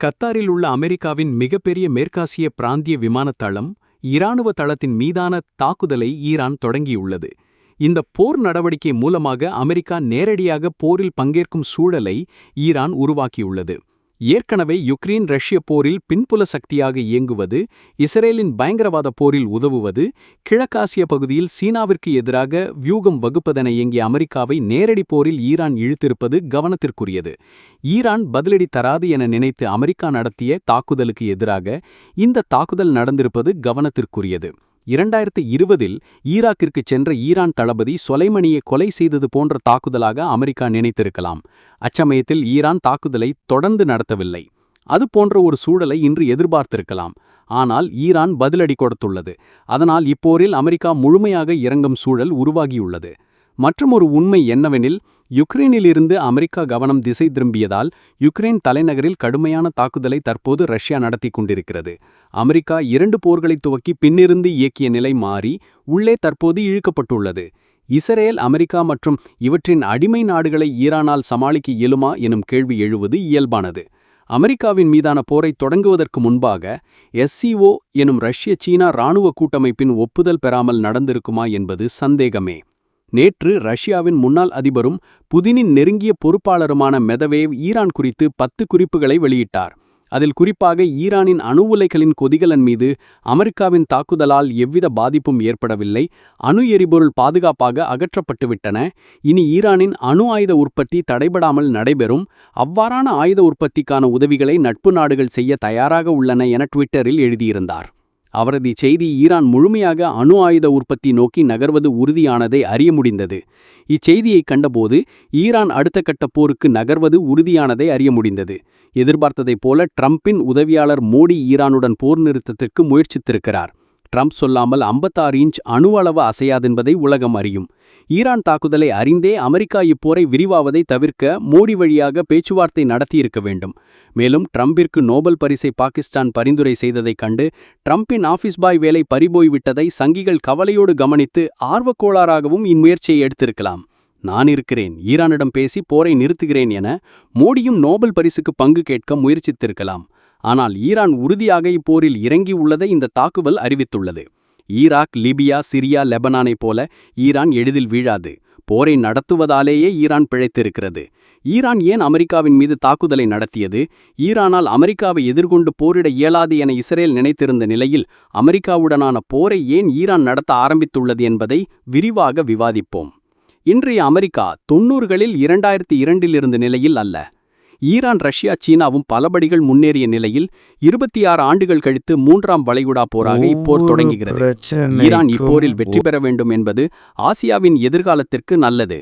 கத்தாரில் உள்ள அமெரிக்காவின் மிகப்பெரிய மேற்காசிய பிராந்திய விமானத்தளம் இராணுவ தளத்தின் மீதான தாக்குதலை ஈரான் தொடங்கியுள்ளது. இந்த போர் நடவடிக்கை மூலமாக அமெரிக்கா நேரடியாக போரில் பங்கேற்கும் சூழலை ஈரான் உருவாக்கியுள்ளது. ஏற்கனவே யுக்ரைன் ரஷ்ய போரில் பின்புல சக்தியாக இயங்குவது இஸ்ரேலின் பயங்கரவாத போரில் உதவுவது கிழக்காசிய பகுதியில் சீனாவிற்கு எதிராக வியூகம் வகுப்பதென இயங்கிய அமெரிக்காவை நேரடி போரில் ஈரான் இழுத்திருப்பது கவனத்திற்குரியது. ஈரான் பதிலடி தராது என நினைத்து அமெரிக்கா நடத்திய தாக்குதலுக்கு எதிராக இந்த தாக்குதல் நடந்திருப்பது கவனத்திற்குரியது. இரண்டாயிரத்து இருபதில் ஈராக்கிற்கு சென்ற ஈரான் தளபதி சொலைமணியை கொலை செய்தது போன்ற தாக்குதலாக அமெரிக்கா நினைத்திருக்கலாம். அச்சமயத்தில் ஈரான் தாக்குதலை தொடர்ந்து நடத்தவில்லை. அது போன்ற ஒரு சூழலை இன்று எதிர்பார்த்திருக்கலாம். ஆனால் ஈரான் பதிலடி கொடுத்துள்ளது. அதனால் இப்போரில் அமெரிக்கா முழுமையாக இறங்கும் சூழல் உருவாகியுள்ளது. மற்றுமொரு உண்மை என்னவெனில் யுக்ரைனிலிருந்து அமெரிக்கா கவனம் திசை திரும்பியதால் யுக்ரைன் தலைநகரில் கடுமையான தாக்குதலை தற்போது ரஷ்யா நடத்தி கொண்டிருக்கிறது. அமெரிக்கா இரண்டு போர்களை துவக்கி பின்னிருந்து இயக்கிய நிலை மாறி உள்ளே தற்போது இழுக்கப்பட்டுள்ளது. இஸ்ரேல் அமெரிக்கா மற்றும் இவற்றின் அடிமை நாடுகளை ஈரானால் சமாளிக்க இயலுமா எனும் கேள்வி எழுவது இயல்பானது. அமெரிக்காவின் மீதான போரை தொடங்குவதற்கு முன்பாக எஸ்சிஓ எனும் ரஷ்ய சீனா இராணுவ கூட்டமைப்பின் ஒப்புதல் பெறாமல் நடந்திருக்குமா என்பது சந்தேகமே. நேற்று ரஷ்யாவின் முன்னாள் அதிபரும் புதினின் நெருங்கிய பொறுப்பாளருமான மெதவேவ் ஈரான் குறித்து பத்து குறிப்புகளை வெளியிட்டார். அதில் குறிப்பாக ஈரானின் அணு உலைகளின் கொதிகலன் மீது அமெரிக்காவின் தாக்குதலால் எவ்வித பாதிப்பும் ஏற்படவில்லை அணு எரிபொருள் பாதுகாப்பாக அகற்றப்பட்டுவிட்டன. இனி ஈரானின் அணு ஆயுத உற்பத்தி தடைபடாமல் நடைபெறும். அவ்வாறான ஆயுத உற்பத்திக்கான உதவிகளை நட்பு நாடுகள் செய்ய தயாராக உள்ளன என ட்விட்டரில் எழுதியிருந்தார். அவரது செய்தி ஈரான் முழுமையாக அணு ஆயுத உற்பத்தி நோக்கி நகர்வது உறுதியானதை அறிய முடிந்தது. இச்செய்தியை கண்டபோது ஈரான் அடுத்த கட்ட போருக்கு நகர்வது உறுதியானதை அறிய முடிந்தது. எதிர்பார்த்ததைப் போல ட்ரம்பின் உதவியாளர் மோடி ஈரானுடன் போர் நிறுத்தத்திற்கு முயற்சித்திருக்கிறார். ட்ரம்ப் சொல்லாமல் ஐம்பத்தாறு இன்ச் அணு அளவு அசையாதென்பதை உலகம் அறியும். ஈரான் தாக்குதலை அறிந்தே அமெரிக்கா இப்போரை விரிவாவதை தவிர்க்க மோடி வழியாக பேச்சுவார்த்தை நடத்தியிருக்க வேண்டும். மேலும் ட்ரம்பிற்கு நோபல் பரிசை பாகிஸ்தான் பரிந்துரை செய்ததைக் கண்டு ட்ரம்பின் ஆஃபீஸ் பாய் வேலை பறிபோய்விட்டதை சங்கிகள் கவலையோடு கவனித்து ஆர்வக்கோளாறாகவும் இம்முயற்சியை எடுத்திருக்கலாம். நான் இருக்கிறேன் ஈரானிடம் பேசி போரை நிறுத்துகிறேன் என மோடியும் நோபல் பரிசுக்கு பங்கு கேட்க முயற்சித்திருக்கலாம். ஆனால் ஈரான் உறுதியாக இப்போரில் இறங்கியுள்ளதை இந்த தாக்குதல் அறிவித்துள்ளது. ஈராக் லிபியா சிரியா லெபனானைப் போல ஈரான் எளிதில் வீழாது. போரை நடத்துவதாலேயே ஈரான் பிழைத்திருக்கிறது. ஈரான் ஏன் அமெரிக்காவின் மீது தாக்குதலை நடத்தியது? ஈரானால் அமெரிக்காவை எதிர்கொண்டு போரிட இயலாது என இஸ்ரேல் நினைத்திருந்த நிலையில் அமெரிக்காவுடனான போரை ஏன் ஈரான் நடத்த ஆரம்பித்துள்ளது என்பதை விரிவாக விவாதிப்போம். இன்றைய அமெரிக்கா தொன்னூறுகளில் இரண்டாயிரத்தி இரண்டில் இருந்த நிலையில் அல்ல. ஈரான் ரஷ்யா சீனாவும் பலபடிகள் முன்னேறிய நிலையில் இருபத்தி ஆறு ஆண்டுகள் கழித்து மூன்றாம் வளைகுடா போராக இப்போர் தொடங்குகிறது. ஈரான் இப்போரில் வெற்றி பெற வேண்டும் என்பது ஆசியாவின் எதிர்காலத்திற்கு நல்லது.